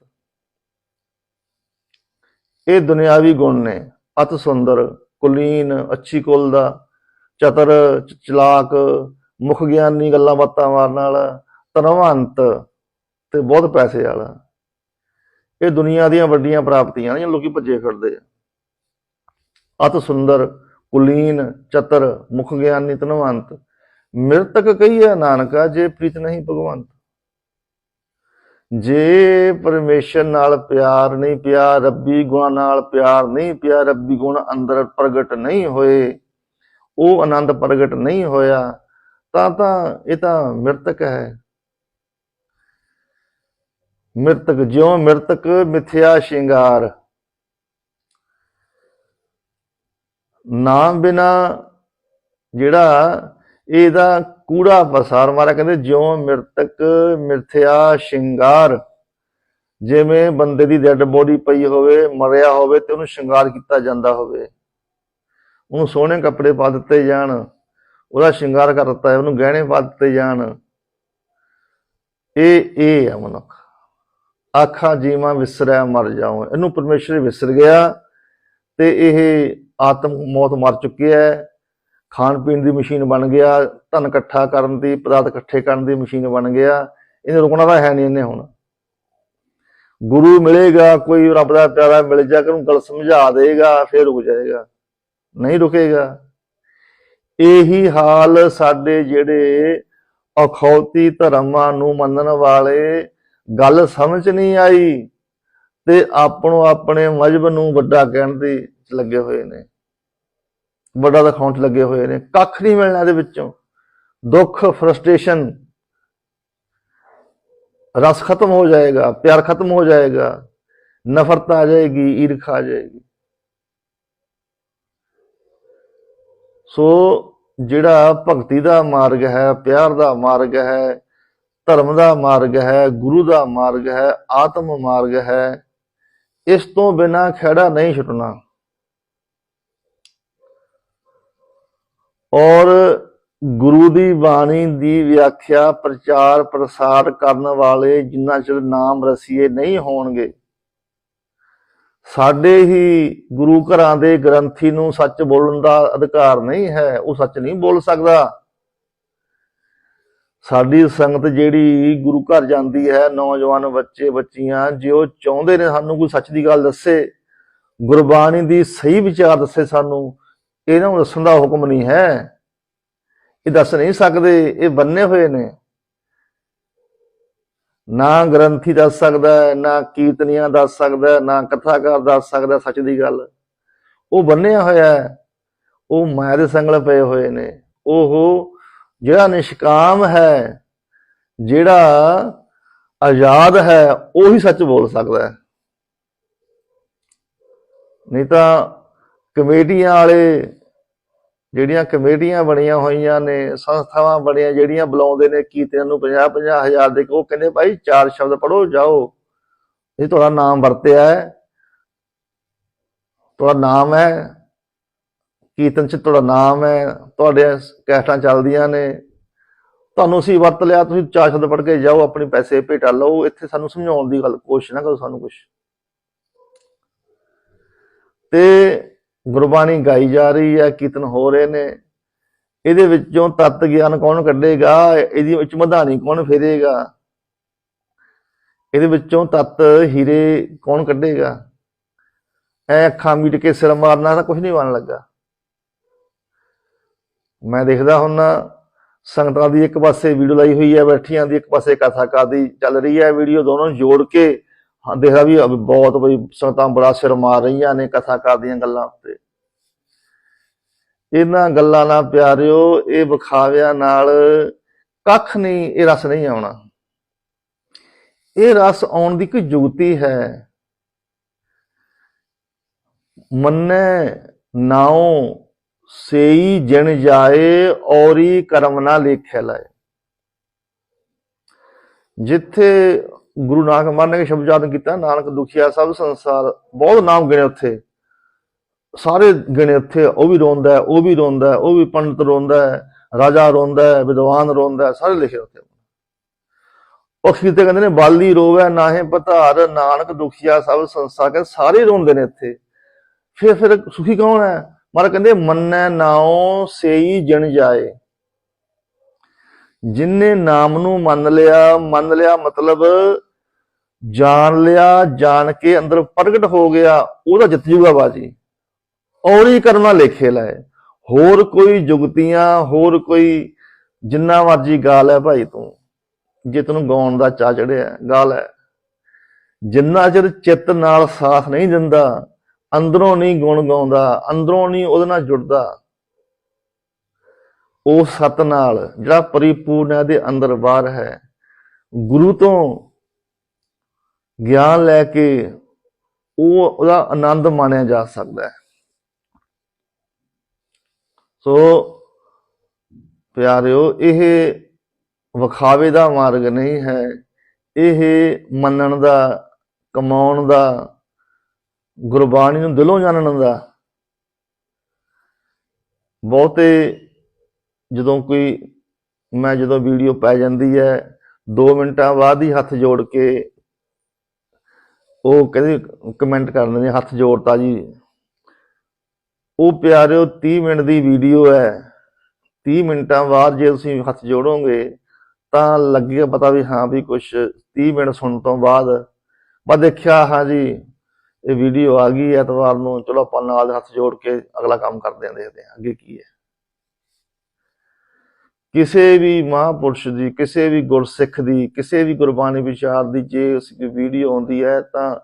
ਇਹ ਦੁਨਿਆਵੀ ਗੁਣ ਨੇ। ਅਤ ਸੁੰਦਰ, ਕੁਲੀਨ, ਅੱਛੀ ਕੁਲ ਦਾ, ਚਤਰ ਚਲਾਕ, ਮੁਖ ਗਿਆਨੀ ਗੱਲਾਂ ਬਾਤਾਂ ਮਾਰਨ ਵਾਲਾ, ਧਨਵੰਤ ਤੇ ਬਹੁਤ ਪੈਸੇ ਵਾਲਾ। ਇਹ ਦੁਨੀਆ ਦੀਆਂ ਵੱਡੀਆਂ ਪ੍ਰਾਪਤੀਆਂ ਨੇ ਲੋਕੀ ਭੱਜੇ ਫਿਰਦੇ ਆ। ਅਤ ਸੁੰਦਰ, ਕੁਲੀਨ, ਚਤਰ, ਮੁਖ ਗਿਆਨੀ ਤਨਵੰਤ ਮਿਰਤਕ ਕਹੀਏ ਨਾਨਕਾ, ਜੇ ਪ੍ਰੀਤ ਨਹੀਂ ਭਗਵੰਤ। ਜੇ ਪਰਮੇਸ਼ਰ ਨਾਲ ਪਿਆਰ ਨਹੀਂ ਪਿਆ, ਰੱਬੀ ਗੁਣਾ ਨਾਲ ਪਿਆਰ ਨਹੀਂ ਪਿਆ, ਰੱਬੀ ਗੁਣ ਅੰਦਰ ਪ੍ਰਗਟ ਨਹੀਂ ਹੋਏ, ਉਹ ਆਨੰਦ ਪ੍ਰਗਟ ਨਹੀਂ ਹੋਇਆ, ਤਾਂ ਤਾਂ ਇਹ ਤਾਂ ਮਿਰਤਕ ਹੈ। ਮਿਰਤਕ ਜਿਉ ਮਿਰਤਕ ਮਿਥਿਆ ਸ਼ਿੰਗਾਰ। ਨਾਮ ਬਿਨਾ ਜਿਹੜਾ ਇਹਦਾ ਕੂੜਾ ਪਸਾਰ ਮਾਰਿਆ, ਕਹਿੰਦੇ ਜਿਉ ਮਿਰਤਕ ਮਿਰਥਿਆ ਸ਼ਿੰਗਾਰ। ਜਿਵੇਂ ਬੰਦੇ ਦੀ ਡੈੱਡ ਬੋਡੀ ਪਈ ਹੋਵੇ, ਮਰਿਆ ਹੋਵੇ ਤੇ ਉਹਨੂੰ ਸ਼ਿੰਗਾਰ ਕੀਤਾ ਜਾਂਦਾ ਹੋਵੇ। ਉਹਨੂੰ ਸੋਹਣੇ ਕੱਪੜੇ ਪਾ ਦਿੱਤੇ ਜਾਣ, ਉਹਦਾ ਸ਼ਿੰਗਾਰ ਕਰ ਦਿੱਤਾ ਹੈ ਉਹਨੂੰ ਗਹਿਣੇ ਪਾ ਦਿੱਤੇ ਜਾਣ। ਇਹ ਇਹ ਆ ਮਨੁੱਖ। ਆਖਾਂ ਜੀਵਾਂ ਵਿਸਰਿਆ ਮਰ ਜਾਉ ਇਹਨੂੰ ਪਰਮੇਸ਼ਰ ਵਿਸਰ ਗਿਆ ਤੇ ਇਹ ਆਤਮ ਮੌਤ ਮਰ ਚੁੱਕਿਆ ਹੈ। ਖਾਣ ਪੀਣ ਦੀ ਮਸ਼ੀਨ ਬਣ ਗਿਆ, ਧਨ ਇਕੱਠਾ ਕਰਨ ਦੀ, ਪਦਾਰਥ ਇਕੱਠੇ ਕਰਨ ਦੀ ਮਸ਼ੀਨ ਬਣ ਗਿਆ, ਇਹਨੇ ਰੁਕਣਾ ਤਾਂ ਹੈ ਨਹੀਂ ਇਹਨੇ ਹੁਣ। ਗੁਰੂ ਮਿਲੇਗਾ, ਕੋਈ ਰੱਬ ਦਾ ਪਿਆਰਾ ਮਿਲ ਜਾ, ਕੇ ਉਹਨੂੰ ਗੱਲ ਸਮਝਾ ਦੇਗਾ, ਫਿਰ ਰੁਕ ਜਾਏਗਾ। ਨਹੀਂ ਰੁਕੇਗਾ। ਇਹੀ ਹਾਲ ਸਾਡੇ ਜਿਹੜੇ ਅਖੌਤੀ ਧਰਮਾਂ ਨੂੰ ਮੰਨਣ ਵਾਲੇ ਗੱਲ ਸਮਝ ਨਹੀਂ ਆਈ, ਤੇ ਆਪਣੋ ਆਪਣੇ ਮਜਬ ਨੂੰ ਵੱਡਾ ਕਹਿਣ ਦੇ ਲੱਗੇ ਹੋਏ ਨੇ। ਵੱਡਾ ਦਿਖਾਉਣ ਚ ਲੱਗੇ ਹੋਏ ਨੇ, ਕੱਖ ਨਹੀਂ ਮਿਲਣਾ ਇਹਦੇ ਵਿੱਚੋਂ। ਦੁੱਖ ਫਰਸਟ੍ਰੇਸ਼ਨ ਰਸ ਖਤਮ ਹੋ ਜਾਏਗਾ, ਪਿਆਰ ਖਤਮ ਹੋ ਜਾਏਗਾ, ਨਫ਼ਰਤ ਆ ਜਾਏਗੀ, ਈਰਖ ਆ ਜਾਏਗੀ। ਸੋ ਜਿਹੜਾ ਭਗਤੀ ਦਾ ਮਾਰਗ ਹੈ, ਪਿਆਰ ਦਾ ਮਾਰਗ ਹੈ, ਧਰਮ ਦਾ ਮਾਰਗ ਹੈ, ਗੁਰੂ ਦਾ ਮਾਰਗ ਹੈ, ਆਤਮ ਮਾਰਗ ਹੈ, ਇਸ ਤੋਂ ਬਿਨਾ ਖੜਾ ਨਹੀਂ ਛੁੱਟਣਾ। ਔਰ ਗੁਰੂ ਦੀ ਬਾਣੀ ਦੀ ਵਿਆਖਿਆ, ਪ੍ਰਚਾਰ, ਪ੍ਰਸਾਰ ਕਰਨ ਵਾਲੇ ਜਿੰਨਾ ਚਿਰ ਨਾਮ ਰਸੀਏ ਨਹੀਂ ਹੋਣਗੇ, ਸਾਡੇ ਹੀ ਗੁਰੂ ਘਰਾਂ ਦੇ ਗ੍ਰੰਥੀ ਨੂੰ ਸੱਚ ਬੋਲਣ ਦਾ ਅਧਿਕਾਰ ਨਹੀਂ ਹੈ, ਉਹ ਸੱਚ ਨਹੀਂ ਬੋਲ ਸਕਦਾ। ਸਾਡੀ ਸੰਗਤ ਜਿਹੜੀ ਗੁਰੂ ਘਰ ਜਾਂਦੀ ਹੈ, ਨੌਜਵਾਨ ਬੱਚੇ, ਬੱਚੀਆਂ, ਜੇ ਉਹ ਚਾਹੁੰਦੇ ਨੇ ਸਾਨੂੰ ਕੋਈ ਸੱਚ ਦੀ ਗੱਲ ਦੱਸੇ, ਗੁਰਬਾਣੀ ਦੀ ਸਹੀ ਵਿਚਾਰ ਦੱਸੇ ਸਾਨੂੰ ਇਹਨਾਂ ਨੂੰ ਦੱਸਣ ਦਾ ਹੁਕਮ ਨਹੀਂ ਹੈ। ਇਹ ਦੱਸ ਨਹੀਂ ਸਕਦੇ, ਇਹ ਬੰਨੇ ਹੋਏ ਨੇ। ਨਾ ਗ੍ਰੰਥੀ ਦੱਸ ਸਕਦਾ, ਨਾ ਕੀਰਤਨੀਆਂ ਦੱਸ ਸਕਦਾ, ਨਾ ਕਥਾਕਾਰ ਦੱਸ ਸਕਦਾ, ਸੱਚ ਦੀ ਗੱਲ। ਉਹ ਬੰਨਿਆ ਹੋਇਆ ਹੈ। ਉਹ ਮਾਇਆ ਦੇ ਸੰਗਲ ਪਏ ਹੋਏ ਨੇ। ਉਹ ਜਿਹੜਾ ਨਿਸ਼ਕਾਮ ਹੈ, ਜਿਹੜਾ ਆਜ਼ਾਦ ਹੈ, ਉਹੀ ਸੱਚ ਬੋਲ ਸਕਦਾ ਹੈ। ਨਹੀਂ ਤਾਂ ਕਮੇਟੀਆਂ ਵਾਲੇ ਜਿਹੜੀਆਂ ਕਮੇਟੀਆਂ ਬਣੀਆਂ ਹੋਈਆਂ ਨੇ, ਸੰਸਥਾਵਾਂ ਬਣੀਆਂ, ਜਿਹੜੀਆਂ ਬੁਲਾਉਂਦੇ ਨੇ ਕੀਤਿਆਂ ਨੂੰ 50 50 ਹਜ਼ਾਰ ਦੇ ਕੇ, ਉਹ ਕਹਿੰਦੇ ਭਾਈ ਚਾਰ ਸ਼ਬਦ ਪੜੋ ਜਾਓ। ਇਹ ਤੁਹਾਡਾ ਨਾਮ ਵਰਤਿਆ ਹੈ। ਤੁਹਾਡਾ ਨਾਮ ਹੈ। ਕੀਰਤਨ ਚ ਤੁਹਾਡਾ ਨਾਮ ਹੈ। ਤੁਹਾਡੇ ਕੈਸਟਾਂ ਚੱਲਦੀਆਂ ਨੇ। ਤੁਹਾਨੂੰ ਅਸੀਂ ਵਰਤ ਲਿਆ, ਤੁਸੀਂ ਚਾਰ ਸ਼ਬਦ ਪੜ੍ਹ ਕੇ ਜਾਓ, ਆਪਣੇ ਪੈਸੇ ਭੇਟਾ ਲਓ। ਇੱਥੇ ਸਾਨੂੰ ਸਮਝਾਉਣ ਦੀ ਗੱਲ ਕੋਸ਼ਿਸ਼ ਨਾ ਕਰੋ ਸਾਨੂੰ ਕੁਝ ਤੇ ਗੁਰਬਾਣੀ ਗਾਈ ਜਾ ਰਹੀ ਹੈ, ਕੀਰਤਨ ਹੋ ਰਹੇ ਨੇ। ਇਹਦੇ ਵਿੱਚੋਂ ਤਤ ਗਿਆਨ ਕੌਣ ਕੱਢੇਗਾ? ਇਹਦੀ ਵਿੱਚ ਮਧਾਣੀ ਕੌਣ ਫੇਰੇਗਾ? ਇਹਦੇ ਵਿੱਚੋਂ ਤਤ, ਹੀਰੇ ਕੌਣ ਕੱਢੇਗਾ? ਐ ਅੱਖਾਂ ਮੀਟ ਕੇ ਸਿਰ ਮਾਰਨਾ ਤਾਂ ਕੁਝ ਨਹੀਂ ਬਣ ਲੱਗਾ। ਮੈਂ ਦੇਖਦਾ ਹੁਣ ਸੰਗਤਾਂ ਦੀ ਇੱਕ ਪਾਸੇ ਵੀਡੀਓ ਲਾਈ ਹੋਈ ਹੈ, ਬੈਠੀਆਂ ਦੀ ਇੱਕ ਪਾਸੇ ਕਥਾ ਕਰਦੀ ਚੱਲ ਰਹੀ ਹੈ। ਵੀਡੀਓ ਦੋਨੋਂ ਜੋੜ ਕੇ ਹਾਂ, ਦੇਖਦਾ ਵੀ ਬਹੁਤ ਬਈ ਸੰਗਤਾਂ ਬੜਾ ਸਿਰ ਮਾਰ ਰਹੀਆਂ ਨੇ ਕਥਾ ਕਰਦੀਆਂ ਗੱਲਾਂ ਉੱਤੇ। ਇਹਨਾਂ ਗੱਲਾਂ ਨਾਲ ਪਿਆਰਿਓ, ਇਹ ਵਿਖਾਵਿਆਂ ਨਾਲ ਕੱਖ ਨਹੀਂ, ਇਹ ਰਸ ਨਹੀਂ ਆਉਣਾ। ਇਹ ਰਸ ਆਉਣ ਦੀ ਕੋਈ ਜੁਗਤੀ ਹੈ। ਮੰਨੈ ਨਾਉ, ਸੇਈ ਜਨ ਜਾਏ, ਔਰੀ ਕਰਮ ਨਾ ਲੇਖੇ ਲਾਏ। ਜਿੱਥੇ ਗੁਰੂ ਨਾਨਕ ਮਹਾਰਾਜ ਨੇ ਸ਼ਬਦ ਯਾਦ ਕੀਤਾ, ਨਾਨਕ ਦੁਖੀਆ ਸਭ ਸੰਸਾਰ, ਬਹੁਤ ਨਾਮ ਗਿਣੇ ਉੱਥੇ। ਸਾਰੇ ਗਿਣੇ ਉੱਥੇ, ਉਹ ਵੀ ਰੋਂਦਾ ਉਹ ਵੀ ਰੋਂਦਾ ਉਹ ਵੀ ਪੰਡਤ ਰੋਂਦਾ ਰਾਜਾ ਰੋਂਦਾ ਵਿਦਵਾਨ ਰੋਂਦਾ ਸਾਰੇ ਲਿਖੇ ਉੱਥੇ। ਉਹ ਕੀਤੇ ਕਹਿੰਦੇ ਨੇ, ਬਾਲੀ ਰੋਵੇ ਨਾਹੇ ਪਧਾਰ, ਨਾਨਕ ਦੁਖੀਆ ਸਭ ਸੰਸਾਰ, ਕਹਿੰਦੇ ਸਾਰੇ ਰੋਂਦੇ ਨੇ ਇੱਥੇ। ਫਿਰ ਫਿਰ ਸੁਖੀ ਕੌਣ ਹੈ? ਮਾਰਾ ਕਹਿੰਦੇ, ਮੰਨੈ ਨਾਉ ਸੇਈ ਜਨ ਜਾਏ। ਜਿਨਨੇ ਨਾਮ ਨੂੰ ਮੰਨ ਲਿਆ ਮੰਨ ਲਿਆ ਮਤਲਬ ਜਾਣ ਲਿਆ, ਜਾਣ ਕੇ ਅੰਦਰ ਪ੍ਰਗਟ ਹੋ ਗਿਆ, ਉਹਦਾ ਜਿੱਤ ਜੂਗਾ ਬਾਜੀ। ਔਰੀ ਕਰਨਾ ਲੇਖੇ ਲੈ। ਹੋਰ ਕੋਈ ਜੁਗਤੀਆਂ, ਹੋਰ ਕੋਈ ਜਿੰਨਾ ਮਰਜ਼ੀ ਗਾਲ ਹੈ ਭਾਈ ਤੂੰ। ਜੇ ਤੈਨੂੰ ਗਾਉਣ ਦਾ ਚਾ ਚੜਿਆ, ਗਾਲ ਹੈ। ਜਿੰਨਾ ਚਿਰ ਚਿੱਤ ਨਾਲ ਸਾਥ ਨਹੀਂ ਦਿੰਦਾ, ਅੰਦਰੋਂ ਨਹੀਂ ਗੁਣ ਗਾਉਂਦਾ, ਅੰਦਰੋਂ ਨਹੀਂ ਉਹਦੇ ਨਾਲ ਜੁੜਦਾ ਉਹ ਸਤ ਨਾਲ ਜਿਹੜਾ ਪਰਿਪੂਰਨ ਹੈ ਦੇ ਅੰਦਰ ਬਾਹਰ ਹੈ। ਗੁਰੂ ਤੋਂ ਗਿਆਨ ਲੈ ਕੇ ਉਹ ਉਹਦਾ ਆਨੰਦ ਮਾਣਿਆ ਜਾ ਸਕਦਾ ਹੈ। ਸੋ ਪਿਆਰਿਓ, ਇਹ ਵਿਖਾਵੇ ਦਾ ਮਾਰਗ ਨਹੀਂ ਹੈ। ਇਹ ਮੰਨਣ ਦਾ, ਕਮਾਉਣ ਦਾ, ਗੁਰਬਾਣੀ ਨੂੰ ਦਿਲੋਂ ਜਾਣਨ ਦਾ ਬਹੁਤੇ ਜਦੋਂ ਕੋਈ, ਮੈਂ ਜਦੋਂ ਵੀਡੀਓ ਪੈ ਜਾਂਦੀ ਹੈ 2 ਮਿੰਟਾਂ ਬਾਅਦ ਹੀ ਹੱਥ ਜੋੜ ਕੇ ਉਹ ਕਹਿੰਦੇ ਕਮੈਂਟ ਕਰ ਲੈਂਦੇ ਹੱਥ ਜੋੜਤਾ ਜੀ। ਉਹ ਪਿਆਰਿਓ 30 ਮਿੰਟ ਦੀ ਵੀਡੀਓ ਹੈ। 30 ਮਿੰਟਾਂ ਬਾਅਦ ਜੇ ਤੁਸੀਂ ਹੱਥ ਜੋੜੋਗੇ, ਤਾਂ ਲੱਗੇਗਾ ਪਤਾ ਵੀ ਹਾਂ ਵੀ ਕੁਝ 30 ਮਿੰਟ ਸੁਣਨ ਤੋਂ ਬਾਅਦ। ਮੈਂ ਦੇਖਿਆ, ਹਾਂ ਜੀ, ਇਹ ਵੀਡੀਓ ਆ ਗਈ ਐਤਵਾਰ ਨੂੰ। ਚਲੋ ਆਪਾਂ ਨਾਲ ਹੱਥ ਜੋੜ ਕੇ ਅਗਲਾ ਕੰਮ ਕਰਦੇ ਆਂ, ਦੇਖਦੇ ਆਂ ਅੱਗੇ ਕੀ ਹੈ। ਕਿਸੇ ਵੀ ਮਹਾਂਪੁਰਸ਼ ਦੀ, ਕਿਸੇ ਵੀ ਗੁਰਸਿੱਖ ਦੀ, ਕਿਸੇ ਵੀ ਗੁਰਬਾਣੀ ਵਿਚਾਰ ਦੀ ਜੇ ਉਸ ਦੀ ਵੀਡੀਓ ਆਉਂਦੀ ਹੈ ਤਾਂ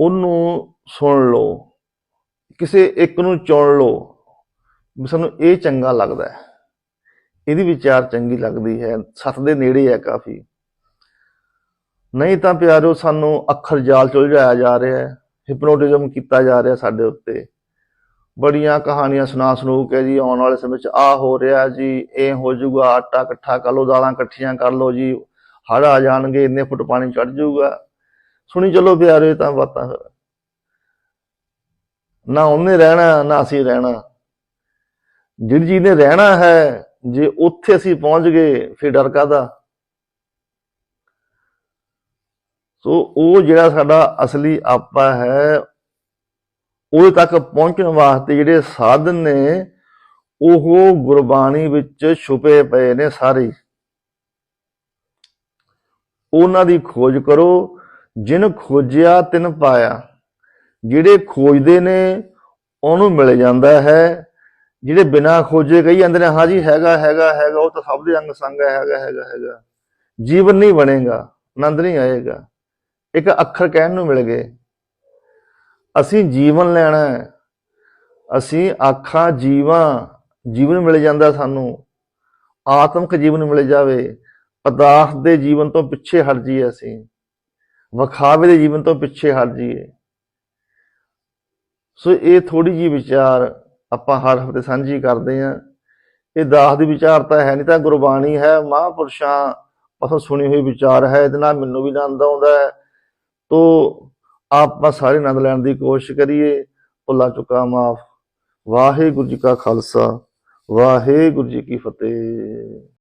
ਉਹਨੂੰ ਸੁਣ ਲਓ। ਕਿਸੇ ਇੱਕ ਨੂੰ ਚੁਣ ਲਓ। ਵੀ ਸਾਨੂੰ ਇਹ ਚੰਗਾ ਲੱਗਦਾ ਹੈ। ਇਹਦੀ ਵਿਚਾਰ ਚੰਗੀ ਲੱਗਦੀ ਹੈ। ਸੱਤ ਦੇ ਨੇੜੇ ਹੈ ਕਾਫੀ। ਨਹੀਂ ਤਾਂ ਪਿਆਰੋ, ਸਾਨੂੰ ਅੱਖਰ ਜਾਲ ਚ ਉਲਝਾਇਆ ਜਾ ਰਿਹਾ ਹੈ। ਹਿਪਨੋਟਿਜ਼ਮ ਕੀਤਾ ਜਾ ਰਿਹਾ ਸਾਡੇ ਉੱਤੇ। ਬੜੀਆਂ ਕਹਾਣੀਆਂ ਸੁਣਾ ਸੁਣੂ ਕੇ ਜੀ, ਆਉਣ ਵਾਲੇ ਸਮੇਂ 'ਚ ਆ ਹੋ ਰਿਹਾ ਜੀ, ਇਹ ਹੋ ਜਾਊਗਾ, ਆਟਾ ਇਕੱਠਾ ਕਰ ਲਓ, ਦਾਲਾਂ ਇਕੱਠੀਆਂ ਕਰ ਲਓ ਜੀ ਹੜ ਆ ਜਾਣਗੇ, ਇੰਨੇ ਫੁੱਟ ਪਾਣੀ ਚੜ ਜਾਊਗਾ। ਸੁਣੀ ਚਲੋ ਪਿਆਰੇ ਤਾਂ ਬਾਤਾਂ ਨਾ ਉਹਨੇ ਰਹਿਣਾ, ਨਾ ਅਸੀਂ ਰਹਿਣਾ। ਜਿਹੜੀ ਜੀ ਨੇ ਰਹਿਣਾ ਹੈ, ਜੇ ਉੱਥੇ ਅਸੀਂ ਪਹੁੰਚ ਗਏ, ਫਿਰ ਡਰ ਕਾਹਦਾ? ਸੋ ਉਹ ਜਿਹੜਾ ਸਾਡਾ ਅਸਲੀ ਆਪਾ ਹੈ ਉਹਦੇ ਤੱਕ ਪਹੁੰਚਣ ਵਾਸਤੇ ਜਿਹੜੇ ਸਾਧਨ ਨੇ, ਉਹ ਗੁਰਬਾਣੀ ਵਿੱਚ ਛੁਪੇ ਪਏ ਨੇ ਸਾਰੇ। ਉਹਨਾਂ ਦੀ ਖੋਜ ਕਰੋ, ਜਿਨ ਖੋਜਿਆ ਤਿਨ ਪਾਇਆ। ਜਿਹੜੇ ਖੋਜਦੇ ਨੇ, ਉਹਨੂੰ ਮਿਲ ਜਾਂਦਾ ਹੈ। ਜਿਹੜੇ ਬਿਨਾਂ ਖੋਜੇ ਕਹੀ ਜਾਂਦੇ ਨੇ, ਹਾਂ ਜੀ, ਹੈਗਾ ਹੈਗਾ ਹੈਗਾ, ਉਹ ਤਾਂ ਸਭ ਦੇ ਅੰਗ ਸੰਗ ਹੈਗਾ ਹੈਗਾ ਹੈਗਾ। ਜੀਵਨ ਨਹੀਂ ਬਣੇਗਾ, ਆਨੰਦ ਨਹੀਂ ਆਏਗਾ। ਇੱਕ ਅੱਖਰ ਕਹਿਣ ਨੂੰ ਮਿਲ ਗਏ। ਅਸੀਂ ਜੀਵਨ ਲੈਣਾ ਹੈ। ਅਸੀਂ ਆਖਾਂ, ਜੀਵਾਂ, ਜੀਵਨ ਮਿਲ ਜਾਂਦਾ ਸਾਨੂੰ। ਆਤਮਿਕ ਜੀਵਨ ਮਿਲ ਜਾਵੇ। ਪਦਾਰਥ ਦੇ ਜੀਵਨ ਤੋਂ ਪਿੱਛੇ ਹਟ ਜਾਈਏ ਅਸੀਂ। ਵਿਖਾਵੇ ਦੇ ਜੀਵਨ ਤੋਂ ਪਿੱਛੇ ਹਟ ਜਾਈਏ। ਸੋ ਇਹ ਥੋੜੀ ਜੀ ਵਿਚਾਰ ਆਪਾਂ ਹਰ ਹਫ਼ਤੇ ਸਾਂਝੀ ਕਰਦੇ ਆਂ ਇਹ ਦਾਸ ਦੀ ਵਿਚਾਰਤਾ ਹੈ ਨਹੀਂ ਤਾਂ ਗੁਰਬਾਣੀ ਹੈ। ਮਹਾਂਪੁਰਸ਼ਾਂ ਪਾਸੋਂ ਸੁਣੀ ਹੋਈ ਵਿਚਾਰ ਹੈ। ਇਹਦੇ ਨਾਲ ਮੈਨੂੰ ਵੀ ਆਨੰਦ ਆਉਂਦਾ ਹੈ। ਤੋ ਆਪਾਂ ਸਾਰੇ ਆਨੰਦ ਲੈਣ ਦੀ ਕੋਸ਼ਿਸ਼ ਕਰੀਏ। ਭੁੱਲਾ ਚੁੱਕਾ ਮਾਫ। ਵਾਹਿਗੁਰੂ ਜੀ ਕਾ ਖਾਲਸਾ। ਵਾਹਿਗੁਰੂ ਜੀ ਕੀ ਫਤਿਹ।